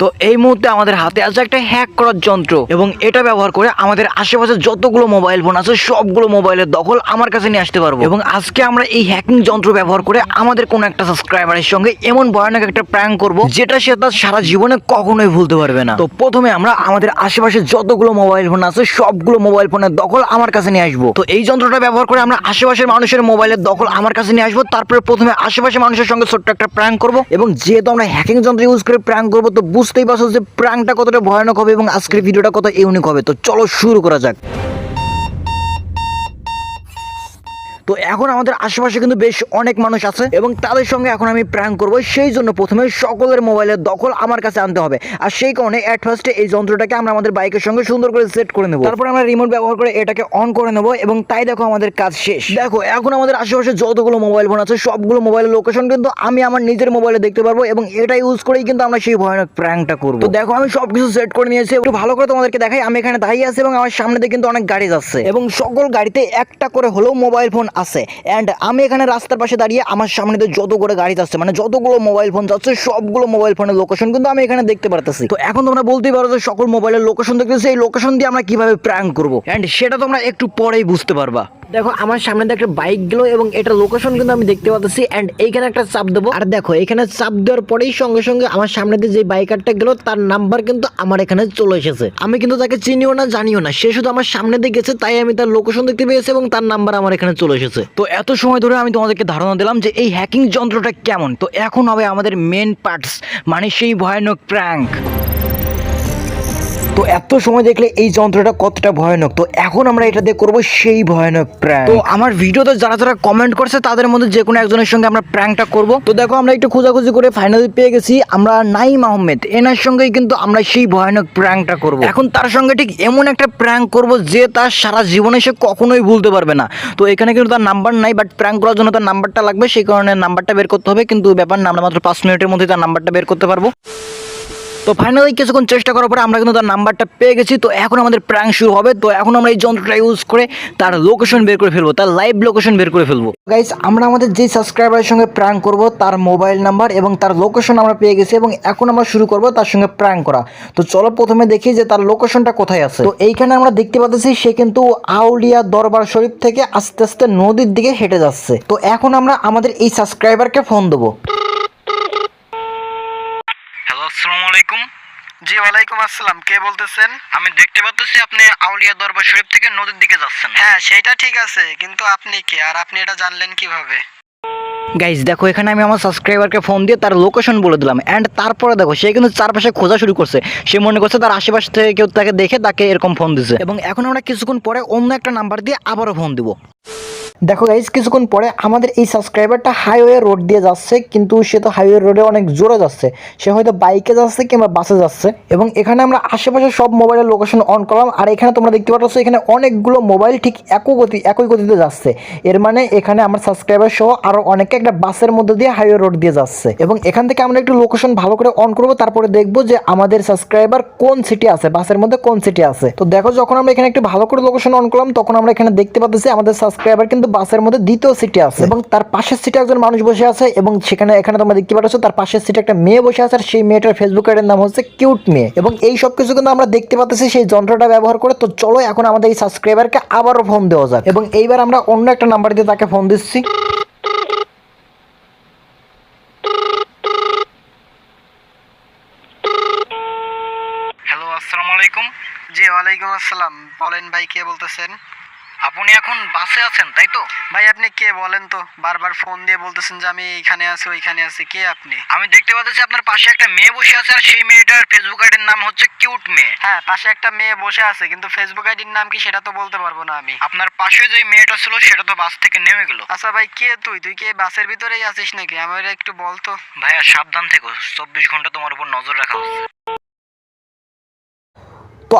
তো এই মুহূর্তে আমাদের হাতে আছে একটা হ্যাক করার যন্ত্র এবং এটা ব্যবহার করে আমাদের আশেপাশে যতগুলো মোবাইল ফোন আছে, সবগুলো মোবাইলের দখল আমার কাছে নিয়ে আসতে পারব। এবং আজকে আমরা এই হ্যাকিং যন্ত্র ব্যবহার করে আমাদের কোনো একটা সাবস্ক্রাইবারের সঙ্গে এমন ভয়ানক একটা প্র্যাঙ্ক করব, যেটা সে তার সারা জীবনে কখনোই ভুলতে পারবে না। তো প্রথমে আমরা আমাদের আশেপাশে যতগুলো মোবাইল ফোন আছে, সবগুলো মোবাইল ফোনের দখল আমার কাছে নিয়ে আসব। তো এই যন্ত্রটা ব্যবহার করে আমরা আশেপাশের মানুষের মোবাইলের দখল আমার কাছে নিয়ে আসব। তারপরে প্রথমে আশেপাশের মানুষের সঙ্গে ছোট্ট একটা প্র্যাঙ্ক করব এবং যেহেতু আমরা হ্যাকিং যন্ত্র ইউজ করে প্র্যাঙ্ক করব, তো বুঝতেই পারছ যে প্র্যাঙ্কটা কতটা ভয়ানক হবে এবং আজকের ভিডিওটা কত ইউনিক হবে। তো চলো শুরু করা যাক। তো এখন আমাদের আশেপাশে কিন্তু বেশ অনেক মানুষ আছে এবং তাদের সঙ্গে এখন আমি প্র্যাঙ্ক করব। সেই জন্য প্রথমে সকলের মোবাইলের দখল আমার কাছে আনতে হবে। আর সেই কারণে অ্যাট ফার্স্টে এই যন্ত্রটাকে আমরা আমাদের বাইকের সঙ্গে সুন্দর করে সেট করে নেব। তারপর আমরা রিমোট ব্যবহার করে এটাকে অন করে নেব এবং তাই দেখো আমাদের কাজ শেষ। দেখো, এখন আমাদের আশেপাশে যতগুলো মোবাইল ফোন আছে, সবগুলো মোবাইলের লোকেশন কিন্তু আমি আমার নিজের মোবাইলে দেখতে পারব এবং এটা ইউজ করেই কিন্তু আমরা সেই ভয়ানক প্র্যাঙ্কটা করব। তো দেখো, আমি সবকিছু সেট করে নিয়েছি। একটু ভালো করে তোমাদেরকে দেখাই। আমি এখানে দাঁড়িয়ে আছি এবং আমার সামনে দিয়ে কিন্তু অনেক গাড়ি যাচ্ছে। এবং সকল গাড়িতে একটা করে হলেও মোবাইল ফোন আছে। অ্যান্ড আমি এখানে রাস্তার পাশে দাঁড়িয়ে আমার সামনে তো যত করে গাড়ি যাচ্ছে মানে যতগুলো মোবাইল ফোন যাচ্ছে, সবগুলো মোবাইল ফোনের লোকেশন কিন্তু আমি এখানে দেখতে পারতেছি। তো এখন তোমরা বলতেই পারো যে সকল মোবাইলের লোকেশন দেখতেছি, এই লোকেশন দিয়ে আমরা কীভাবে প্র্যাঙ্ক করব। অ্যান্ড সেটা তোমরা একটু পরেই বুঝতে পারবা। দেখো, আমার সামনে একটা বাইক গেলো এবং এটা লোকেশন কিন্তু আমি দেখতে পাচ্ছি অ্যান্ড এইখানে একটা চাপ দেবো। আর দেখো, এখানে চাপ দেওয়ার পরেই সঙ্গে সঙ্গে আমার সামনে দিয়ে যে বাইকারটা গেলো, তার নাম্বার কিন্তু আমার এখানে চলে এসেছে। আমি কিন্তু তাকে চিনিও না, জানিও না। সে শুধু আমার সামনে দিয়ে গেছে, তাই আমি তার লোকেশন দেখতে পেয়েছি এবং তার নাম্বার আমার এখানে চলে এসেছে। তো এত সময় ধরে আমি তোমাদেরকে ধারণা দিলাম যে এই হ্যাকিং যন্ত্রটা কেমন। তো এখন হবে আমাদের মেন পার্টস মানে সেই ভয়ানক প্র্যাঙ্ক তো এত সময় দেখলে এই যন্ত্রটা কতটা ভয়ানক? তো এখন আমরা এটা দিয়ে করব সেই ভয়ানক প্র্যাঙ্ক তো আমার ভিডিওতে যারা যারা কমেন্ট করছে, তাদের মধ্যে যে কোনো একজনের সঙ্গে আমরা প্র্যাঙ্কটা করব। তো দেখো, আমরা একটু খোঁজাখুঁজি করে ফাইনালি পেয়ে গেছি। আমরা নাইম আহমেদ, এনার সঙ্গেই কিন্তু আমরা সেই ভয়ানক প্র্যাঙ্কটা করব। এখন তার সঙ্গে ঠিক এমন একটা প্র্যাঙ্ক করব যে তার সারা জীবনে সে কখনোই ভুলতে পারবে না। তো এখানে কিন্তু তার নাম্বার নাই বাট প্র্যাঙ্ক করার জন্য তার নাম্বারটা লাগবে। সেই কারণে নাম্বারটা বের করতে হবে, কিন্তু ব্যাপার না, আমরা মাত্র পাঁচ মিনিটের মধ্যে তার নাম্বারটা বের করতে পারব। তো ফাইনালি কিছুক্ষণ চেষ্টা করার পরে আমরা কিন্তু তার নাম্বারটা পেয়ে গেছি। তো এখন আমাদের প্র্যাঙ্ক শুরু হবে। তো এখন আমরা এই যন্ত্রটা ইউজ করে তার লোকেশন বের করে ফেলব, তার লাইভ লোকেশন বের করে ফেলব। গাইস আমরা আমাদের যে সাবস্ক্রাইবারের সঙ্গে প্র্যাঙ্ক করব, তার মোবাইল নাম্বার এবং তার লোকেশন আমরা পেয়ে গেছি এবং এখন আমরা শুরু করব তার সঙ্গে প্র্যাঙ্ক করা। তো চলো প্রথমে দেখি যে তার লোকেশনটা কোথায় আছে। তো এইখানে আমরা দেখতে পাচ্ছি সে কিন্তু আউলিয়া দরবার শরীফ থেকে আস্তে আস্তে নদীর দিকে হেঁটে যাচ্ছে। তো এখন আমরা আমাদের এই সাবস্ক্রাইবারকে ফোন দেবো হ্যালো আসসালামু আলাইকুম। জি ওয়ালাইকুম আসসালাম। কে বলতেছেন? আমি দেখতে পাচ্ছি আপনি আউলিয়া দরবার শরীফ থেকে নদীর দিকে যাচ্ছেন। হ্যাঁ সেটা ঠিক আছে কিন্তু আপনি কে? আর আপনি এটা জানলেন কীভাবে? গাইজ দেখো এখানে আমি আমার সাবস্ক্রাইবারকে ফোন দিয়ে তার লোকেশন বলে দিলাম। অ্যান্ড তারপরে দেখো সে কিন্তু চারপাশে খোঁজা শুরু করছে। সে মনে করছে তার আশেপাশ থেকে কেউ তাকে দেখে তাকে এরকম ফোন দিছে। এবং এখন আমরা কিছুক্ষণ পরে অন্য একটা নাম্বার দিয়ে আবারও ফোন দিব। দেখো গাইজ কিছুক্ষণ পরে আমাদের এই সাবস্ক্রাইবারটা হাইওয়ে রোড দিয়ে যাচ্ছে, কিন্তু সে তো হাইওয়ে রোডে অনেক জোরে যাচ্ছে। সে হয়তো বাইকে যাচ্ছে কিংবা বাসে যাচ্ছে। এবং এখানে আমরা আশেপাশে সব মোবাইলের লোকেশন অন করলাম, আর এখানে তোমরা দেখতে পাচ্ছ এখানে অনেকগুলো মোবাইল ঠিক একই গতি, একই গতিতে যাচ্ছে। এর মানে এখানে আমার সাবস্ক্রাইবার সহ আরও অনেকে একটা বাসের মধ্যে দিয়ে হাইওয়ে রোড দিয়ে যাচ্ছে। এবং এখান থেকে আমরা একটু লোকেশন ভালো করে অন করব, তারপরে দেখব যে আমাদের সাবস্ক্রাইবার কোন সিটি আছে বাসের মধ্যে কোন সিটি আছে। তো দেখো, যখন আমরা এখানে একটু ভালো করে লোকেশন অন করলাম, তখন আমরা এখানে দেখতে পাচ্ছি আমাদের সাবস্ক্রাইবার কিন্তু বাসের মধ্যে দ্বিতীয় সিটে আছে এবং তার পাশের সিটে একজন মানুষ বসে আছে এবং সেখানে এখানে তোমরা দেখতে পাচ্ছ তার পাশের সিটে একটা মেয়ে বসে আছে আর সেই মেয়েটার ফেসবুক আইডের নাম হচ্ছে কিউট মেয়ে। এবং এই সব কিছু কিন্তু আমরা দেখতে পাচ্ছি সেই যন্ত্রটা ব্যবহার করে। তো চলো এখন আমাদের এই সাবস্ক্রাইবারকে আবারও ফোন দেওয়া যাক। এবং এইবার আমরা অন্য একটা নাম্বার দিয়ে তাকে ফোন দিচ্ছি। হ্যালো আসসালামু আলাইকুম। জি ওয়ালাইকুম আসসালাম। বলেন ভাই কে বলতেছেন? আপনি এখন বাসে আছেন তাই তো? ভাই আপনি কে বলেন তো? বারবার ফোন দিয়ে বলতেছেন যে আমি এইখানে আছি ওইখানে আছি। কে আপনি? আমি দেখতে পাচ্ছি আপনার পাশে একটা মেয়ে বসে আছে আর সেই মেয়েটার ফেসবুক আইডির নাম হচ্ছে কিউট মেয়ে। হ্যাঁ পাশে একটা মেয়ে বসে আছে কিন্তু ফেসবুক আইডির নাম কি সেটা তো বলতে পারব না আমি। আপনার পাশে যে মেয়েটা ছিল সেটা তো বাস থেকে নেমে গেল। আচ্ছা ভাই কে তুই? তুই কি এই বাসের ভিতরেই আছিস নাকি? আমার একটু বল তো। ভাইয়া সাবধান থেকো। চব্বিশ ঘণ্টা তোমার উপর নজর রাখা হচ্ছে। তো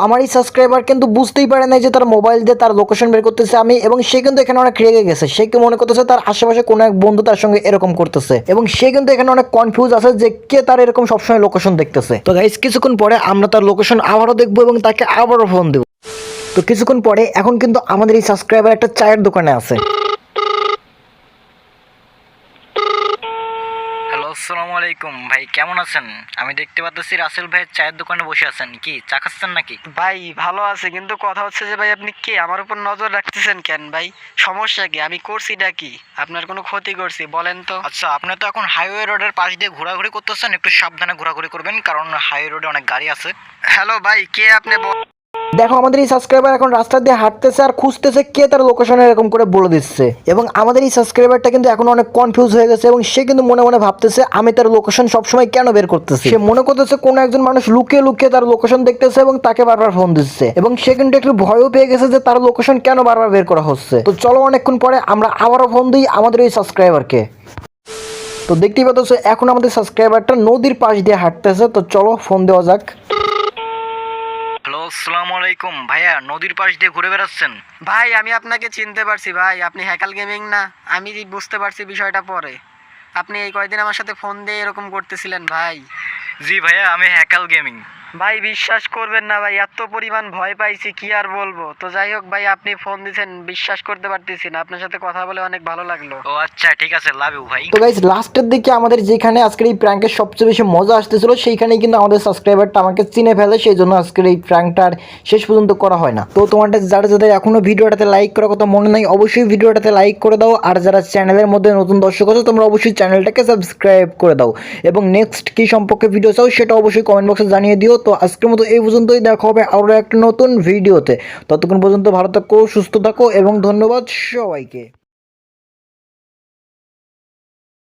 আমার এই সাবস্ক্রাইবার কিন্তু বুঝতেই পারে নাই যে তার মোবাইল দিয়ে তার লোকেশন বের করতেছে আমি এবং সে কিন্তু এখানে অনেক রেগে গেছে। সে কি মনে করতেছে তার আশেপাশে কোনো এক বন্ধু তার সঙ্গে এরকম করতেছে? এবং সে কিন্তু এখানে অনেক কনফিউজ আছে যে কে তার এরকম সবসময় লোকেশন দেখতেছে। তো গাইস কিছুক্ষণ পরে আমরা তার লোকেশন আবারও দেখব এবং তাকে আবারও ফোন দেবো। তো কিছুক্ষণ পরে এখন কিন্তু আমাদের এই সাবস্ক্রাইবার একটা চায়ের দোকানে আছে হ্যালো আসসালামু আলাইকুম ভাই কেমন আছেন? আমি দেখতে পাচ্ছি রাসেল ভাইয়ের চায়ের দোকানে বসে আছেন। কি চা খাচ্ছেন নাকি? ভাই ভালো আছে কিন্তু কথা হচ্ছে যে ভাই আপনি কে? আমার উপর নজর রাখতেছেন কেন ভাই? সমস্যা কি? আমি করছিটা কি? আপনার কোনো ক্ষতি করছি বলেন তো। আচ্ছা আপনি তো এখন হাইওয়ে রোডের পাশ দিয়ে ঘোরাঘুরি করতেছেন একটু সাবধানে ঘোরাঘুরি করবেন কারণ হাইওয়ে রোডে অনেক গাড়ি আছে। হ্যালো ভাই কে আপনি? দেখো, আমাদের এই সাবস্ক্রাইবার এখন রাস্তা দিয়ে হাঁটতেছে আর খুঁজতেছে কে তার লোকেশন এরকম করে বলে দিচ্ছে। এবং আমাদের এই সাবস্ক্রাইবারটা কিন্তু এখন অনেক কনফিউজ হয়ে গেছে এবং সে কিন্তু মনে মনে ভাবতেছে, আমি তার লোকেশন সবসময় কেন বের করতেছি? সে মনে করতেছে কোনো একজন মানুষ লুকিয়ে লুকিয়ে তার লোকেশন দেখতেছে এবং তাকে বারবার ফোন দিচ্ছে। এবং সে কিন্তু একটু ভয়ও পেয়ে গেছে যে তার লোকেশন কেন বারবার বের করা হচ্ছে। তো চলো অনেকক্ষণ পরে আমরা আবারও ফোন দিই আমাদের এই সাবস্ক্রাইবারকে তো দেখতেই পাচ্ছ, এখন আমাদের সাবস্ক্রাইবারটা নদীর পাশ দিয়ে হাঁটতেছে, তো চলো ফোন দেওয়া যাক। আসসালামু আলাইকুম ভাইয়া নদীর পাশ দিয়ে ঘুরে বেড়াচ্ছেন? ভাই আমি আপনাকে চিনতে পারছি ভাই। আপনি হ্যাকাল গেমিং না? আমি বুঝতে পারছি বিষয়টা পরে। আপনি এই কয়দিন আমার সাথে ফোন দিয়ে এরকম করতেছিলেন ভাই। জি ভাইয়া আমি হ্যাকাল গেমিং। ভাই বিশ্বাস করবেন না ভাই এত পরিমাণ ভয় পাইছি কি আর বলব? তো যাই হোক ভাই আপনি ফোন দিছেন বিশ্বাস করতে পারতেছি না। আপনার সাথে কথা বলে অনেক ভালো লাগল। ও আচ্ছা ঠিক আছে লাভ ইউ ভাই। তো গাইস লাস্টের দিকে আমাদের যেখানে আজকের এই প্র্যাঙ্কের সবচেয়ে বেশি মজা আসতেছিল সেইখানেই কিন্তু আমাদের সাবস্ক্রাইবারটা আমাকে চিনে ফেলে সেই জন্য আজকের এই প্র্যাঙ্কটার শেষ পর্যন্ত করা হয় না। তো তোমাদের যারা যাদের এখনও ভিডিওটাতে লাইক করার কথা মনে নাই অবশ্যই ভিডিওটাতে লাইক করে দাও আর যারা চ্যানেলের মধ্যে নতুন দর্শক আছো তোমরা অবশ্যই চ্যানেলটাকে সাবস্ক্রাইব করে দাও। এবং নেক্সট কি সম্পর্কে ভিডিও চাও সেটা অবশ্যই কমেন্ট বক্সে জানিয়ে দিও। তো আজকের মতো এই পর্যন্তই। দেখা হবে আরও একটা নতুন ভিডিওতে। ততক্ষণ পর্যন্ত ভালো থাকো, সুস্থ থাকো এবং ধন্যবাদ সবাইকে।